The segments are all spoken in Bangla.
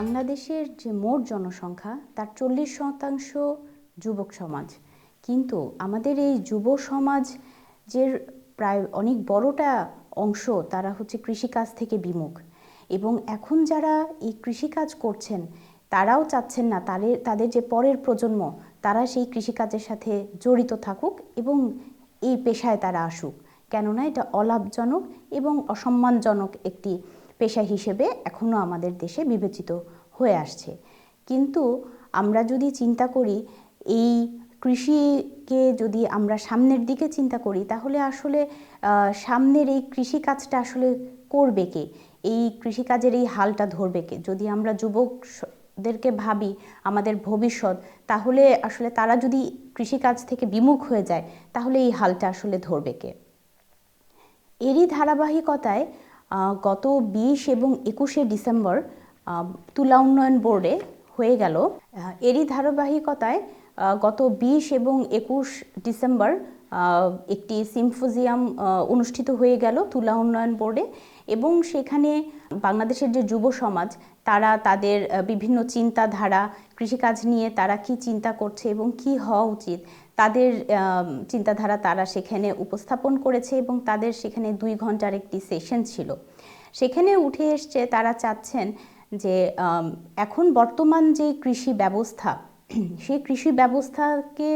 বাংলাদেশের যে মোট জনসংখ্যা, তার চল্লিশ শতাংশ যুবক সমাজ। কিন্তু আমাদের এই যুব সমাজ যে প্রায় অনেক বড়টা অংশ তারা হচ্ছে কৃষিকাজ থেকে বিমুখ। এবং এখন যারা এই কৃষিকাজ করছেন, তারাও চাচ্ছেন না তাদের তাদের যে পরের প্রজন্ম, তারা সেই কৃষিকাজের সাথে জড়িত থাকুক এবং এই পেশায় তারা আসুক। কেননা এটা অলাভজনক এবং অসম্মানজনক একটি পেশা হিসেবে এখনও আমাদের দেশে বিবেচিত হয়ে আসছে। কিন্তু আমরা যদি চিন্তা করি, এই কৃষিকে যদি আমরা সামনের দিকে চিন্তা করি, তাহলে আসলে সামনের এই কৃষিকাজটা আসলে করবে কে? এই কৃষিকাজের এই হালটা ধরবে কে? যদি আমরা যুবকদেরকে ভাবি আমাদের ভবিষ্যৎ, তাহলে আসলে তারা যদি কৃষিকাজ থেকে বিমুখ হয়ে যায়, তাহলে এই হালটা আসলে ধরবে কে? এরই ধারাবাহিকতায় গত বিশ এবং একুশে ডিসেম্বর তুলা উন্নয়ন বোর্ডে হয়ে গেল। এরই ধারাবাহিকতায় গত বিশ এবং একুশ ডিসেম্বর একটি সিম্ফোজিয়াম অনুষ্ঠিত হয়ে গেল তুলা উন্নয়ন বোর্ডে এবং সেখানে বাংলাদেশের যে যুব সমাজ, তারা তাদের বিভিন্ন চিন্তাধারা, কৃষিকাজ নিয়ে তারা কি চিন্তা করছে এবং কি হওয়া উচিত, তাদের চিন্তাধারা তারা সেখানে উপস্থাপন করেছে এবং তাদের সেখানে দুই ঘণ্টার একটি সেশন ছিল। সেখানে উঠে এসছে তারা চাচ্ছেন যে এখন বর্তমান যে কৃষি ব্যবস্থা, সেই কৃষি ব্যবস্থাকে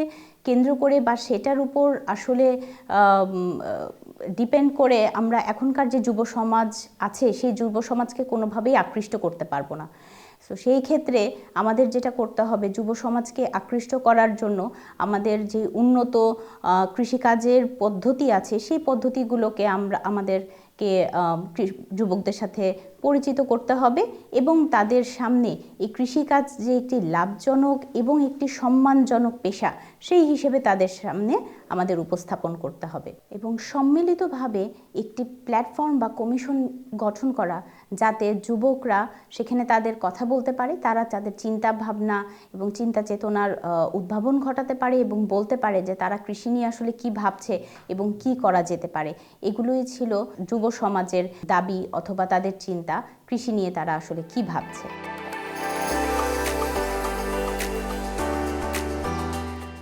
কেন্দ্র করে বা সেটার উপর আসলে ডিপেন্ড করে আমরা এখনকার যে যুব সমাজ আছে, সেই যুব সমাজকে কোনোভাবেই আকৃষ্ট করতে পারব না। সো সেই ক্ষেত্রে আমাদের যেটা করতে হবে, যুব সমাজকে আকৃষ্ট করার জন্য আমাদের যে উন্নত কৃষিকাজের পদ্ধতি আছে, সেই পদ্ধতিগুলোকে আমরা, আমাদেরকে যুবকদের সাথে পরিচিত করতে হবে এবং তাদের সামনে এই কৃষিকাজ যে একটি লাভজনক এবং একটি সম্মানজনক পেশা, সেই হিসেবে তাদের সামনে আমাদের উপস্থাপন করতে হবে এবং সম্মিলিতভাবে একটি প্ল্যাটফর্ম বা কমিশন গঠন করা যাতে যুবকরা সেখানে তাদের কথা বলতে পারে, তারা তাদের চিন্তা ভাবনা এবং চিন্তা চেতনার উদ্ভাবন ঘটাতে পারে এবং বলতে পারে যে তারা কৃষি নিয়ে আসলে কি ভাবছে এবং কি করা যেতে পারে। এগুলোই ছিল যুব সমাজের দাবি অথবা তাদের চিন্তা। কৃষি নিয়ে তারা আসলে কি ভাবছে?